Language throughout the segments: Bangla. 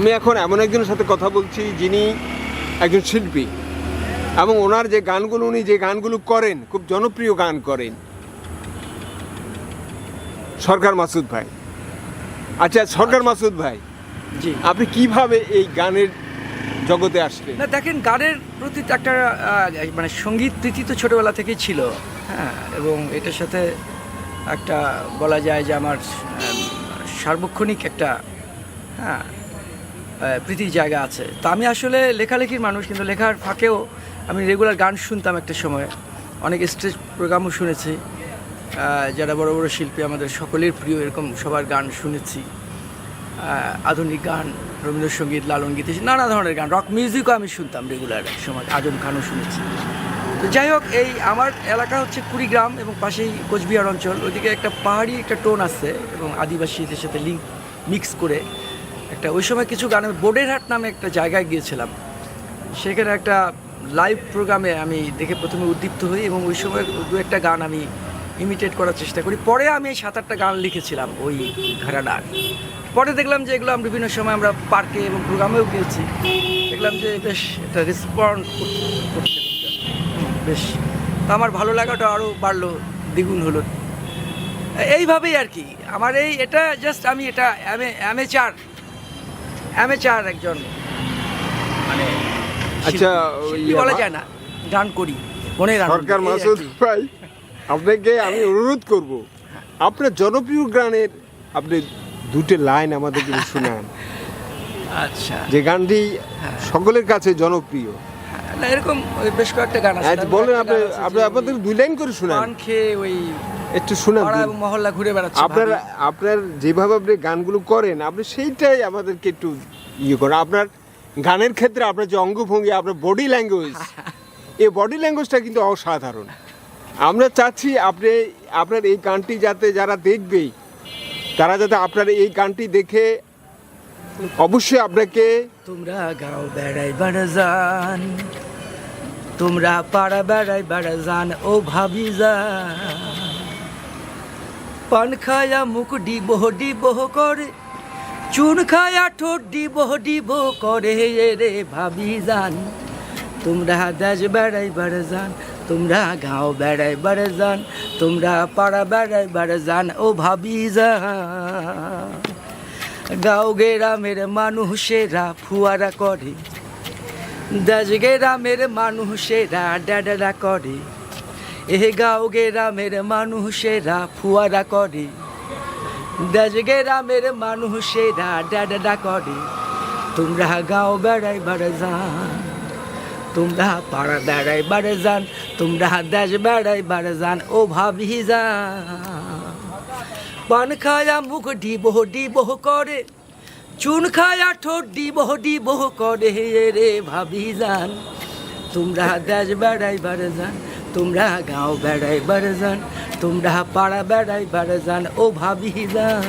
আমি এখন এমন একজনের সাথে কথা বলছি যিনি একজন শিল্পী। এবং ওনার যে গানগুলো উনি যে গানগুলো করেন খুব জনপ্রিয় গান করেন। সরকার মাসুদ ভাই। আচ্ছা সরকার মাসুদ ভাই জি। আপনি কীভাবে এই গানের জগতে আসলেন? না দেখেন গানের প্রতি একটা মানে সংগীত প্রীতি তো ছোটোবেলা থেকেই ছিল। হ্যাঁ এবং এটার সাথে একটা বলা যায় যে আমার সার্বক্ষণিক একটা হ্যাঁ প্রীতির জায়গা আছে। তো আমি আসলে লেখালেখির মানুষ, কিন্তু লেখার ফাঁকেও আমি রেগুলার গান শুনতাম একটা সময়। অনেক স্টেজ প্রোগ্রামও শুনেছি। যারা বড় বড় শিল্পী, আমাদের সকলের প্রিয় এরকম সবার গান শুনেছি। আধুনিক গান, রবীন্দ্রসঙ্গীত, লালন গীত, নানা ধরনের গান রক মিউজিকও আমি শুনতাম রেগুলার এক সময়, আজম খানও শুনেছি। তো যাই হোক, এই আমার এলাকা হচ্ছে কুড়িগ্রাম এবং পাশেই কোচবিহার অঞ্চল। ওইদিকে একটা পাহাড়ি একটা টোন আছে এবং আদিবাসীদের সাথে লিঙ্ক মিক্স করে একটা, ওই সময় কিছু গান আমি বোর্ডেরহাট নামে একটা জায়গায় গিয়েছিলাম। সেখানে একটা লাইভ প্রোগ্রামে আমি দেখে প্রথমে উদ্দীপ্ত হই এবং ওই সময় দু একটা গান আমি ইমিটেট করার চেষ্টা করি। পরে আমি এই সাত আটটা গান লিখেছিলাম ওই ঘরানার। পরে দেখলাম যে এগুলো আমরা বিভিন্ন সময় আমরা পার্কে এবং প্রোগ্রামেও গিয়েছি। দেখলাম যে বেশ একটা রেসপন্ড বেশ। তো আমার ভালো লাগাটা আরও বাড়লো, দ্বিগুণ হলো। এইভাবেই আর কি। আমার এই, এটা জাস্ট আমি এটা অ্যামে অ্যামেচার অ্যামেচার একজন। মানে আচ্ছা, শিল্পী। বলা যায় না গান করি মনে সরকার মাসুদ ভাই আপনাকে আমি অনুরোধ করব আপনার জনপ্রিয় গানের আপনি দুটো লাইন আমাদেরকে শোনান। আচ্ছা। যে গানটি সকলের কাছে জনপ্রিয়। না এরকম বেশ কয়েকটা গান আছে। আচ্ছা, বলেন আপনি আপনি আপনাদের দুই লাইন করে শোনান। খেয়ে ওই একটু শোনান মহল্লা ঘুরে বেড়াচ্ছে আপনার আপনার যেভাবে আপনি গানগুলো করেন আপনি সেইটাই আমাদেরকে একটু ইয়ে করেন। আপনার গানের ক্ষেত্রে আপনার যে অঙ্গভঙ্গি আপনার বডি ল্যাঙ্গুয়েজ এই বডি ল্যাঙ্গুয়েজটা কিন্তু অসাধারণ। আমরা চাচ্ছি আপনি আপনার এই গানটি যাতে যারা দেখবে তারা যাতে আপনার এই গানটি দেখে অবশ্যই আপনাকে তোমরা গাও বেড়াই বেড়া যান তোমরা পাড়া বেড়াই বেড়া যান ও ভাবি যান পান খায়া মুখ ডিবহ ডিবহ করে, চুন খায়া ঠোঁট ডিবহ ডিব করে রে ভাবি যান তোমরা দেশ বেড়াই বেড়া যান তোমরা গাঁও বেড়াই বেড়া যান তোমরা পাড়া বেড়াই বেড়া যান ও ভাবি যান গাঁও গ্রামের মানুষেরা ফুয়ারা করে দেশ গ্রামের মানুষেরা ড্যাডারা করে এ গাঁও গ্রামের মানুষেরা ফুয়ারা করে দেশ গ্রামের মানুষেরা ড্যাডারা করে তোমরা গাঁও বেড়াই বেড়া যান তোমরা পাড়া বেড়াই বেড়া যান তোমরা দেশ বেড়াই বেড়া যান ও ভাবি যান পান খায়া মুখ ডিবহ ডিবহ করে চুন খায়া ঠোঁট ডিবহ ডিবহ করে রে ভাবি যান তোমরা দেশ বেড়াই বেড়ে যান তোমরা গাঁও বেড়াই বেড়ে যান তোমরা পাড়া বেড়াই বেড়ে যান ও ভাবি যান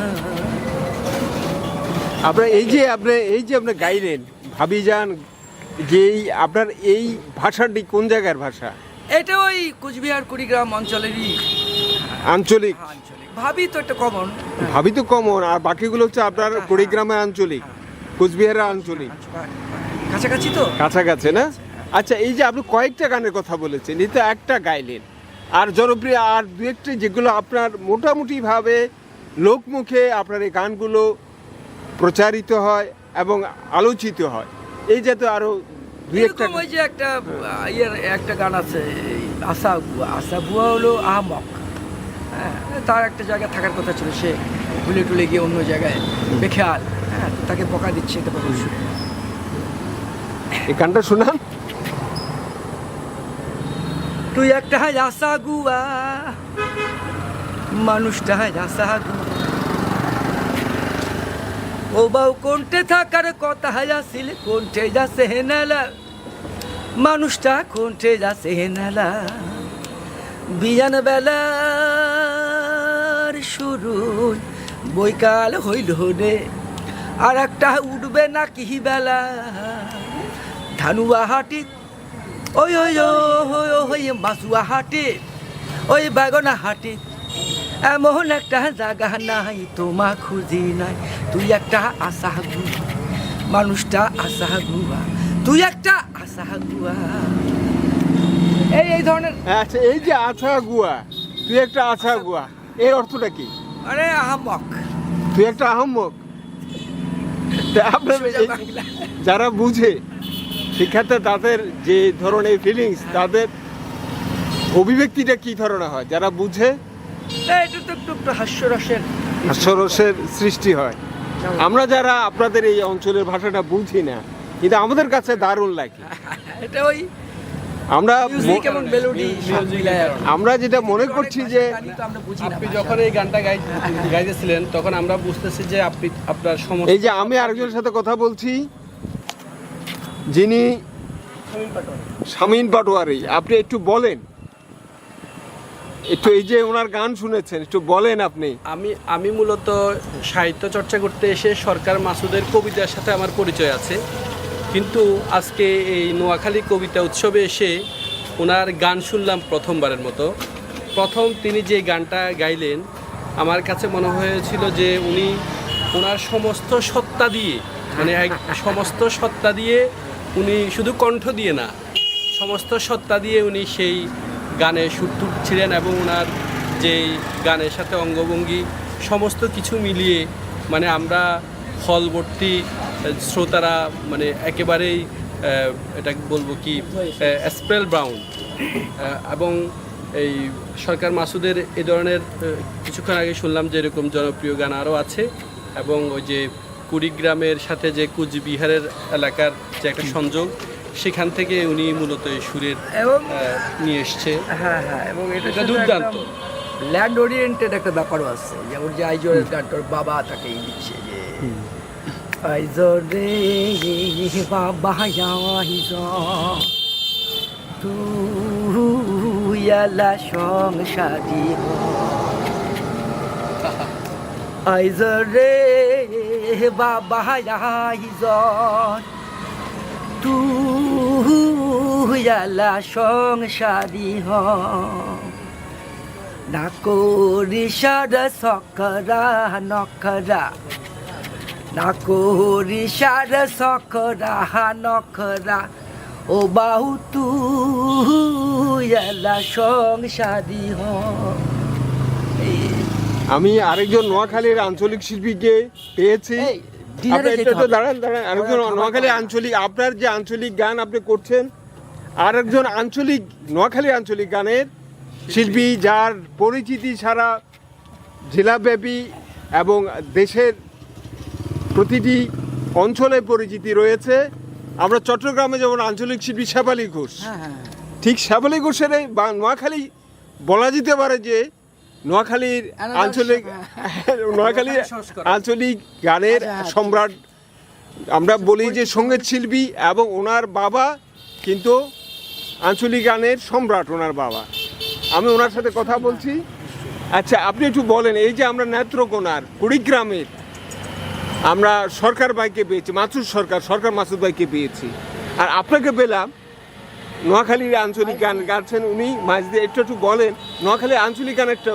আপনার এই যে আপনি এই যে আপনি গাইলেন ভাবি যান যে এই আপনার এই ভাষাটি কোন জায়গার ভাষা? এটা ওই কুচবিহার কুড়িগ্রাম অঞ্চলেরই। আঞ্চলিক। আঞ্চলিক। ভাবি তো একটা কমন ভাবি তো কমন আর বাকিগুলো হচ্ছে আপনার কুড়িগ্রামের আঞ্চলিক কোচবিহারের আঞ্চলিক। কাছাকাছি তো? কাছাকাছি না? আচ্ছা এই যে আপনি কয়েকটা গানের কথা বলেছেন এই তো একটা গাইলেন। আর জনপ্রিয় আর দু একটা যেগুলো আপনার মোটামুটিভাবে লোকমুখে আপনার এই গানগুলো প্রচারিত হয় এবং আলোচিত হয়। এই যাতে আরও দু একটা ওই যে একটা ইয়ের একটা গান আছে আশা আশা বুয়া হলো আহমক। হ্যাঁ তার একটা জায়গায় থাকার কথা ছিল সে ভুলে টুলে গিয়ে অন্য জায়গায় বেখেয়াল। হ্যাঁ তাকে বকা দিচ্ছে এটা এই গানটা শোনান। তুই একটা আশা গুয়া মানুষটা আশা গুয়া। ও বাউ কোনটে থাকার কথা আসিল কোনটে যাচ্ছে হেনালা মানুষটা কোনটে যাচ্ছে হেনালা বিয়ান বেলার শুরু বৈকাল হইল রে। আর একটা উঠবে না কি বেলা? ধানুয়া হাটি ওই ওই ওই মাসুয়া হাটে ওই বাগনা হাটে এমন একটা জায়গা নাই তোমা খুঁজি নাই। তুই একটা আশা গু মানুষটা আসাগুয়া তুই একটা আশা গুয়া এই এই ধরনের আচ্ছা এই যে আছা গুয়া তুই একটা আছা গুয়া এর অর্থটা কি? আরে আহমক তুই একটা আহম্মক। যারা বুঝে শিক্ষার্থী তাদের যে ধরনের ফিলিংস তাদের অভিব্যক্তিটা কি ধরনের হয়? যারা বুঝে এই, এটা তো একটু একটু হাস্যরসের হাস্যরসের সৃষ্টি হয়। আমরা যারা আপনাদের এই অঞ্চলের ভাষাটা বুঝি না কিন্তু আমাদের কাছে দারুণ লাগে। এটা ওই আমরা। আমরা যেটা মনে করছি যে আপনি যখন এই গানটা গাই গাইতেছিলেন তখন আমরা বুঝতেছি যে আপনি আপনার সমস্ত এই যে আমি আরেকজনের সাথে কথা বলছি যিনি শামীন পাটোয়ারি আপনি একটু বলেন। একটু এই যে ওনার গান শুনেছেন একটু বলেন আপনি। আমি আমি মূলত সাহিত্য চর্চা করতে এসে সরকার মাসুদের কবিতার সাথে আমার পরিচয় আছে। কিন্তু আজকে এই নোয়াখালী কবিতা উৎসবে এসে ওনার গান শুনলাম প্রথমবারের মতো। প্রথম তিনি যে গানটা গাইলেন, আমার কাছে মনে হয়েছিল যে উনি ওনার সমস্ত সত্তা দিয়ে মানে এক সমস্ত সত্তা দিয়ে উনি শুধু কণ্ঠ দিয়ে না, সমস্ত সত্তা দিয়ে উনি সেই গানে সুর ছিলেন এবং ওনার যেই গানের সাথে অঙ্গভঙ্গি সমস্ত কিছু মিলিয়ে মানে আমরা হলবর্তী শ্রোতারা মানে একেবারেই এটা বলব কি স্প্রেল ব্রাউন এবং এই সরকার মাসুদের এ ধরনের কিছুক্ষণ আগে শুনলাম যে এরকম জনপ্রিয় গান আরও আছে এবং ওই যে কুড়িগ্রামের সাথে যে কুচবিহারের এলাকার যে একটা সংযোগ সেখান থেকে উনি মূলত এই সুরের এবং নিয়ে এসছে। হ্যাঁ হ্যাঁ এবং এটা দুর্দান্ত। ল্যান্ড ওরিয়েন্টেড একটা ব্যাপারও আছে। যেমন যে আইজরের গানটার বাবা তাকে দিচ্ছে যে আইজরে বাবা আইজ। তুই আলা সংসারী আইজরে বাবা আইজ। তুই আলা সংসারী হ। না করি সারা সকরা নখরা। না করি সারা সকরা নখরা। ও বাহু তুই আলা সংসারী হ। আমি আরেকজন নোয়াখালীর আঞ্চলিক শিল্পীকে পেয়েছি। দাঁড়ান দাঁড়ান। আরেকজন খাবার নোয়াখালী আঞ্চলিক আপনার যে আঞ্চলিক গান আপনি করছেন আর একজন আঞ্চলিক নোয়াখালী আঞ্চলিক গানের শিল্পী যার পরিচিতি ছাড়া জেলাব্যাপী এবং দেশের প্রতিটি অঞ্চলে পরিচিতি রয়েছে। আমরা চট্টগ্রামে যেমন আঞ্চলিক শিল্পী শেফালি ঘোষ। হ্যাঁ হ্যাঁ ঠিক শেফালি ঘোষের বা নোয়াখালী বলা যেতে পারে যে নোয়াখালীর আঞ্চলিক নোয়াখালীর আঞ্চলিক গানের আচ্ছা, আচ্ছা। সম্রাট আমরা বলি যে সংগীত শিল্পী এবং ওনার বাবা কিন্তু আঞ্চলিক গানের সম্রাট ওনার বাবা। আমি ওনার সাথে কথা বলছি। আচ্ছা আপনি একটু বলেন এই যে আমরা নেত্রকোনার কুড়িগ্রামের আমরা সরকার বাইকে পেয়েছি মাসুদ সরকার সরকার মাসুদ বাইকে পেয়েছি। আর আপনাকে পেলাম নোয়াখালীর আঞ্চলিক গান গাচ্ছেন উনি, মাঝ দিয়ে একটু একটু বলেন, নোয়াখালীর আঞ্চলিক গান একটা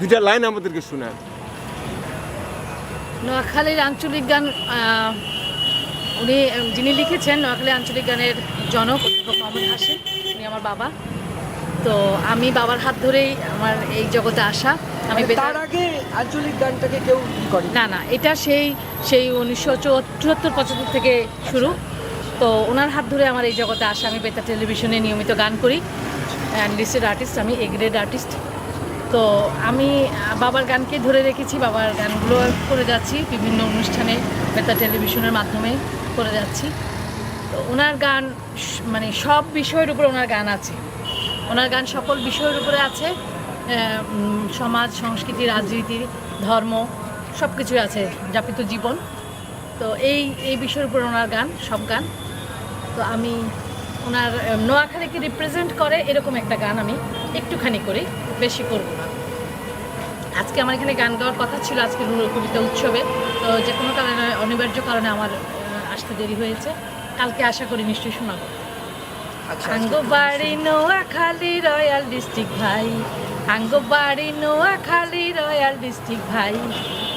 দুটা লাইন আমাদেরকে শোনান। নোয়াখালীর আঞ্চলিক গান উনি, যিনি লিখেছেন নোয়াখালী আঞ্চলিক গানের জনক অধ্যাপক হাসিম উনি আমার বাবা। তো আমি বাবার হাত ধরেই আমার এই জগতে আসা। আমি মানে তার আগে আঞ্চলিক গানটাকে কেউ করে না না এটা সেই সেই উনিশশো চুয়াত্তর পঁচাত্তর থেকে শুরু। তো ওনার হাত ধরে আমার এই জগতে আসা আমি বেতার টেলিভিশনে নিয়মিত গান করি। অ্যান্ড লিস্টেড আর্টিস্ট আমি এ গ্রেড আর্টিস্ট তো আমি বাবার গানকে ধরে রেখেছি বাবার গানগুলো করে যাচ্ছি বিভিন্ন অনুষ্ঠানে বেতার টেলিভিশনের মাধ্যমে করে যাচ্ছি। তো ওনার গান মানে সব বিষয়ের উপরে ওনার গান আছে। ওনার গান সকল বিষয়ের উপরে আছে। সমাজ সংস্কৃতি রাজনীতি ধর্ম সব কিছুই আছে যাপিত জীবন। তো এই এই বিষয়ের উপর ওনার গান সব গান। তো আমি ওনার নোয়াখালীকে রিপ্রেজেন্ট করে এরকম একটা গান আমি একটুখানি করি বেশি করব না। আজকে আমার এখানে গান গাওয়ার কথা ছিল আজকে কবিতা উৎসবে। তো যে কোনো কারণে অনিবার্য কারণে আমার আসতে দেরি হয়েছে। কালকে আশা করি নিশ্চয়ই শোনাবো। আচ্ছা বাড়ি নোয়াখালী রয়্যাল ডিস্ট্রিক্ট ভাই। আঙ্গো বাড়ি নোয়াখালী রয়্যাল ডিস্ট্রিক্ট ভাই।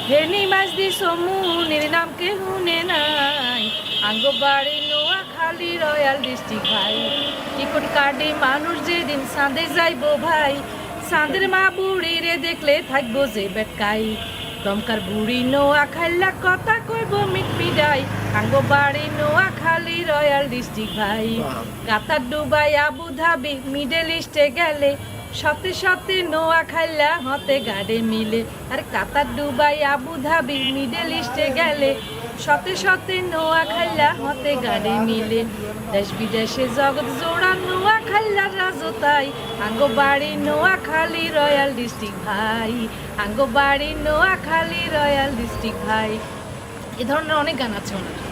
হেনি মাছ দি সমুনের নাম কে হুনে নাই? আঙ্গবাড়ি নোয়াখালী রয়্যাল ডিস্ট্রিক্ট ভাই। টিকট কাটে মানুষ যেদিন সাঁদে যাইবো ভাই সাঁদের মা বুড়ি রে দেখলে থাকব যে বেটকাই। দমকার বুড়ি নোয়া খাইলা কথা কইব মিট পিডাই। আঙ্গবাড়ি নোয়াখালী রয়্যাল ডিস্ট্রিক্ট ভাই। Qatar Dubai Abu Dhabi middle ইস্টে গেলে সতে সাথে নোয়া খাইলা, হতে গাড়ে মিলে। আর Qatar Dubai Abu Dhabi middle ইস্টে গেলে। সাথে সাথে নোয়া খাইলা, হতে গাড়ে মিলে। দেশ বিদেশে জগৎ জোড়া নোয়া খাইলা রাজতাই। আঙ্গ বাড়ি নোয়া খালি রয়্যাল ডিস্ট্রিক্ট ভাই। আঙ্গ বাড়ি নোয়া খালি রয়্যাল ডিস্ট্রিক্ট ভাই। এ ধরনের অনেক গান আছে ওনার।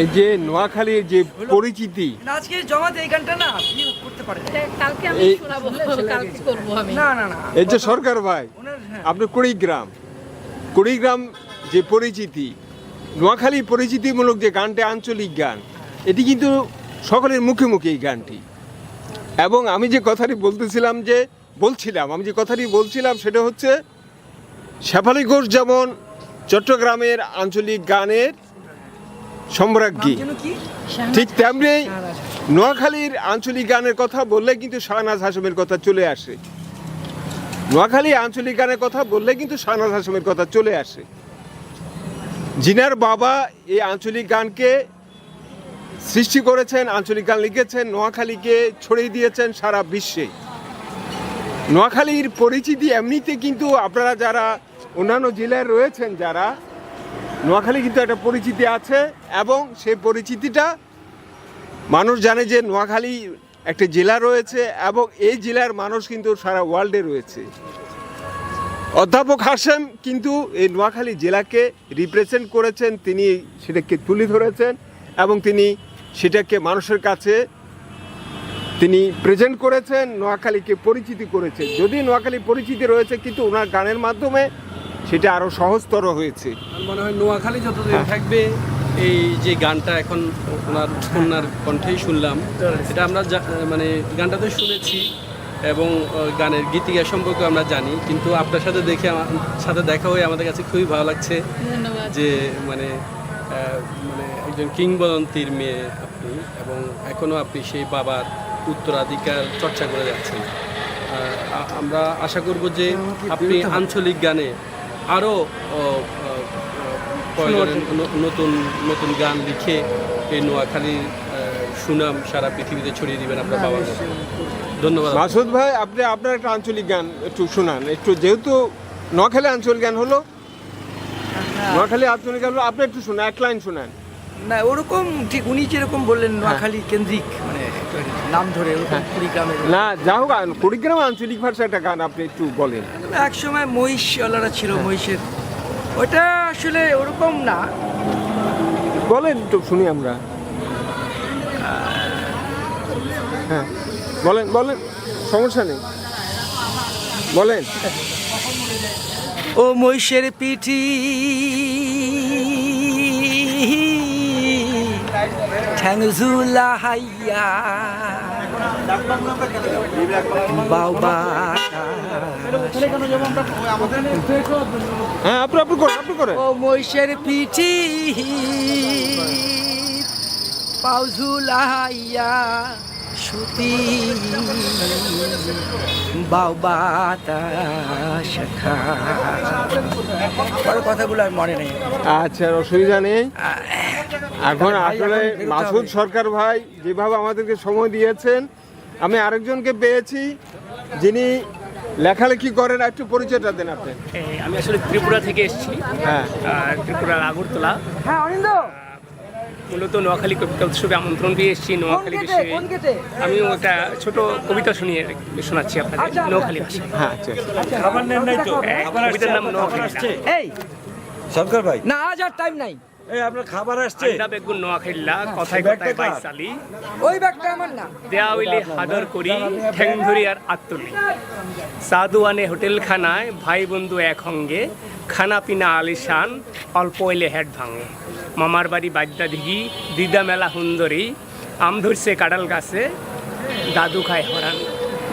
এই যে নোয়াখালীর যে পরিচিতি। আজকে জমাতে এই গানটা না আপনি করতে পারেন। কালকে আমি শোনাবো কালকে করব আমি। না না না। এই যে সরকার ভাই হ্যাঁ। আপনার কুড়িগ্রাম কুড়িগ্রাম যে পরিচিতি নোয়াখালী পরিচিতিমূলক যে গানটা আঞ্চলিক গান এটি কিন্তু সকলের মুখে মুখে এই গানটি। এবং আমি যে কথাটি বলতেছিলাম যে বলছিলাম আমি যে কথাটি বলছিলাম সেটা হচ্ছে শেফালি ঘোষ যেমন চট্টগ্রামের আঞ্চলিক গানের সম্রাজ্ঞী। ঠিক তেমনি নোয়াখালীর আঞ্চলিক গানের কথা বললে কিন্তু শাহনাজ হাসমের কথা চলে আসে। নোয়াখালী আঞ্চলিক গানের কথা বললে কিন্তু শাহনাজ হাসমের কথা চলে আসে। জিনার বাবা এই আঞ্চলিক গানকে সৃষ্টি করেছেন আঞ্চলিক গান লিখেছেন নোয়াখালীকে ছড়িয়ে দিয়েছেন সারা বিশ্বে। নোয়াখালীর পরিচিতি এমনিতে কিন্তু আপনারা যারা অন্যান্য জেলায় রয়েছেন যারা নোয়াখালী কিন্তু একটা পরিচিতি আছে এবং সেই পরিচিতিটা মানুষ জানে যে নোয়াখালী একটা জেলা রয়েছে এবং এই জেলার মানুষ কিন্তু সারা ওয়ার্ল্ডে রয়েছে। অধ্যাপক হাসেম কিন্তু এই নোয়াখালী জেলাকে রিপ্রেজেন্ট করেছেন, তিনি সেটাকে তুলে ধরেছেন এবং তিনি সেটাকে মানুষের কাছে তিনি প্রেজেন্ট করেছেন, নোয়াখালীকে পরিচিতি করেছেন। যদি নোয়াখালী পরিচিতি রয়েছে, কিন্তু ওনার গানের মাধ্যমে সেটা আরও সহজতর হয়েছে। মনে হয় নোয়াখালী যতদিন থাকবে এই যে গানটা এখন ওনার কন্যার কণ্ঠেই শুনলাম এটা আমরা মানে গানটা তো শুনেছি এবং গানের গীতিকা সম্পর্কে আমরা জানি কিন্তু আপনার সাথে দেখে আমার সাথে দেখা হয়ে আমাদের কাছে খুবই ভালো লাগছে যে মানে মানে একজন কিংবদন্তির মেয়ে আপনি এবং এখনও আপনি সেই বাবার উত্তরাধিকার চর্চা করে যাচ্ছেন। আমরা আশা করব যে আপনি আঞ্চলিক গানে আরও নতুন নতুন গান লিখে এই নোয়াখালীর সুনাম সারা পৃথিবীতে ছড়িয়ে দিবেন আপনার বাবার ধন্যবাদ। মাসুদ ভাই আপনি আপনার একটা আঞ্চলিক গান একটু শোনান। একটু যেহেতু নোয়াখালী আঞ্চলিক গান হলো নোয়াখালী আঞ্চলিক গান হলো আপনি একটু শোনান এক লাইন শোনান। না ওরকম ঠিক উনি যেরকম বললেন নোয়াখালী কেন্দ্রিক মানে একটু নাম ধরে কুড়িগ্রামের না যা হোক কুড়িগ্রাম আঞ্চলিক ভাষা একটা গান আপনি একটু বলেন। এক সময় মহিষওয়ালারা ছিল মহিষের। ওটা আসলে ওরকম না। বলেন একটু শুনি আমরা। হ্যাঁ বলেন বলেন সমস্যা নেই। বলেন। ও মহিষের পিঠি ঠ্যাং ঝুলা হাইয়া বাবা হ্যাঁ আপনি আপনি করেন আপনি করেন। ও মহিষের পিঠি। হাইয়া সুতি। শাখা। পরে কথাগুলো আর মনে নেই। আচ্ছা অসুবিধা নেই। এখন আসলে মাসুদ সরকার ভাই যেভাবে আমাদেরকে সময় দিয়েছেন আমি আরেকজনকে পেয়েছি যিনি লেখালেখি করেন একটু পরিচয়টা দেন আপনি। আমি আসলে ত্রিপুরা থেকে এসেছি। হ্যাঁ। ত্রিপুরার আগরতলা। হ্যাঁ অনিন্দ মূলত নোয়াখালী কবিতা উৎসবে আমন্ত্রণ দিয়ে এসেছি নোয়াখালী বিষয়ে। আমি একটা ছোট কবিতা শুনিয়ে শোনাচ্ছি আপনাদের নোয়াখালী ভাষায়। হ্যাঁ আচ্ছা এ, কবিতার নাম নোয়াখালী। এই! সরকার ভাই। না আজ আর টাইম নাই। এই আপনার খাবার আসছে। আন্ডা বেগুন নোয়াখাইল্লা কথায় ব্যাগটা কথায় বাইসালি ওই ব্যাগটা আমার না। দেয়া হইলে হাদর করি ঠ্যাং ধরি আর আত্মলি সাদুয়ানে হোটেল খানায় ভাই বন্ধু এক সঙ্গে খানা পিনা আলিশান অল্প হইলে হেড ভাঙে। মামার বাড়ি বাদ্যা দিঘি দিদা মেলা সুন্দরী আম ধরছে কাডাল গাছে দাদু খায় হরান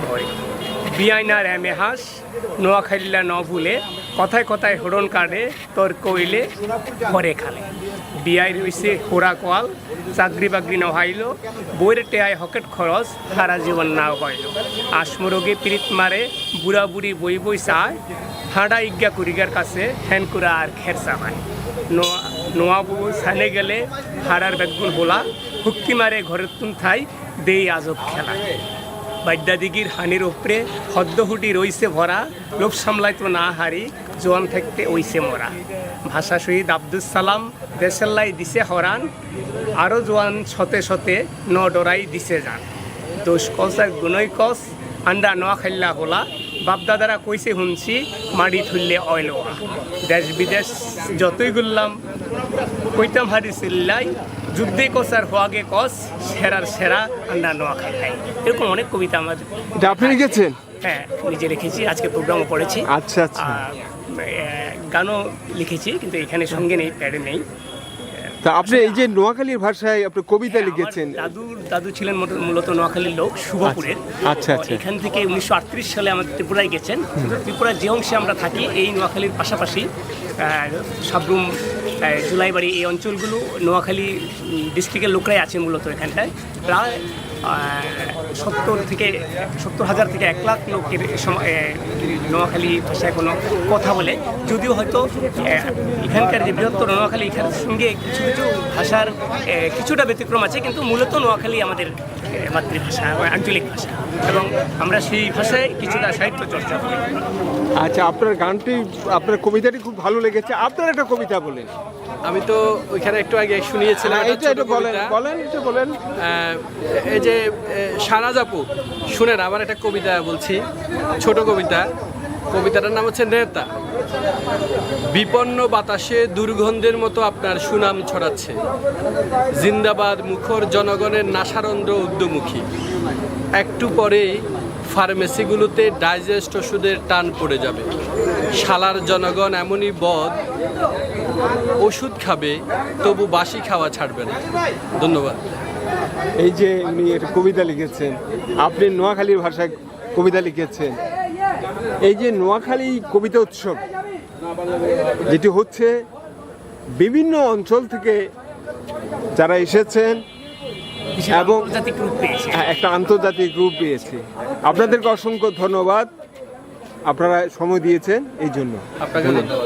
ভরে বিয়াইনার এ হাস নোয়াখালীলা ন ভুলে, কথায় কথায় হরণ কাটে, তোর কইলে ঘরে খালে। বিয়াই রইছে হোরা কোয়াল, চাকরি বাকরি নহাইল, বইয়ের টেয়ায় হকেট খরচ, সারা জীবন না হইল। আসমরোগে পিরিত মারে, বুড়া বুড়ি বই বই চায়, হাঁড়া ইজ্ঞা কুরিগার কাছে হ্যানকুরা আর খের চামায়। নোয়া নোয়া বউ সানে গেলে হাড়ার বেগুন হোলা, হুক্কি মারে ঘরের তুন থাই দেই আজব খেলা বাদ্যাদিগির হানির ওপরে হদ্দহুটি রইছে ভরা, লোভ সামলাইতো না হারি, জোয়ান থাকতে ওইছে মরা। ভাষা শহীদ আব্দুল সালাম দেশেল্লাই দিছে হরান আরও জোয়ান সতে সতে ন ডরাই দিছে যান। দোষ কস আর গুনই কস, আন্ডা নোয়া খাইল্লা হোলা, বাপদাদারা কইছে শুনছি মাড়ি থুললে অয়লোয়া দেশ বিদেশ যতই গুললাম, কইতাম হারি চিল্লাই যুদ্ধে কস আর হোয়াগে কস সেরার সেরা আমরা নোয়া খাই এরকম অনেক কবিতা আমার এটা আপনি লিখেছেন? হ্যাঁ নিজে লিখেছি আজকে প্রোগ্রামও পড়েছি। আচ্ছা আচ্ছা। গানও লিখেছি কিন্তু এখানে সঙ্গে নেই প্যাডে নেই। তা আপনি এই যে নোয়াখালীর ভাষায় আপনি কবিতা হ্যাঁ, লিখেছেন। দাদু দাদু ছিলেন মূলত- মূলত নোয়াখালীর লোক শুভপুরের। আচ্ছা, আচ্ছা। এখান থেকে উনিশশো আটত্রিশ সালে আমাদের ত্রিপুরায় গেছেন। ত্রিপুরার যে অংশে আমরা থাকি এই নোয়াখালীর পাশাপাশি সাবরুম জুলাইবাড়ি এই অঞ্চলগুলো নোয়াখালী ডিস্ট্রিক্টের লোকরাই আছে মূলত এখানটায়। প্রায় সত্তর থেকে সত্তর হাজার থেকে এক লাখ লোকের নোয়াখালী ভাষায় কোনো কথা বলে। যদিও হয়তো এখানকার যে বৃহত্তর নোয়াখালী এখানের সঙ্গে কিছু কিছু ভাষার কিছুটা ব্যতিক্রম আছে কিন্তু মূলত নোয়াখালী আমাদের মাতৃভাষা আঞ্চলিক ভাষা এবং আমরা সেই ভাষায় কিছুটা সাহিত্য চর্চা করি। আচ্ছা আপনার গানটি আপনার কবিতাটি খুব ভালো লেগেছে। আপনার একটা কবিতা বলেন আমি তো ওইখানে একটু আগে শুনিয়েছিলাম হ্যাঁ, বলেন বলেন এটা বলেন। এই যে সানাজ আপু শুনেন, আমার একটা কবিতা বলছি, ছোট কবিতা। কবিতাটার নাম হচ্ছে নেতা। বিপন্ন বাতাসে দুর্গন্ধের মতো আপনার সুনাম ছড়াচ্ছে। জিন্দাবাদ মুখর জনগণের নাসারন্ধ্র উদ্যমুখী একটু পরেই ফার্মেসিগুলোতে ডাইজেস্ট ওষুধের টান পড়ে যাবে। শালার জনগণ এমনই বদ, ওষুধ খাবে, তবু বাসি খাওয়া ছাড়বে না। ধন্যবাদ। এই যে উনি একটা কবিতা লিখেছেন আপনি নোয়াখালীর ভাষায় কবিতা লিখেছেন। এই যে নোয়াখালী কবিতা উৎসব যেটি হচ্ছে বিভিন্ন অঞ্চল থেকে যারা এসেছেন এবং হ্যাঁ, একটা আন্তর্জাতিক রূপ পেয়েছে। আপনাদেরকে অসংখ্য ধন্যবাদ। আপনারা সময় দিয়েছেন এই জন্য। আপনাকে ধন্যবাদ।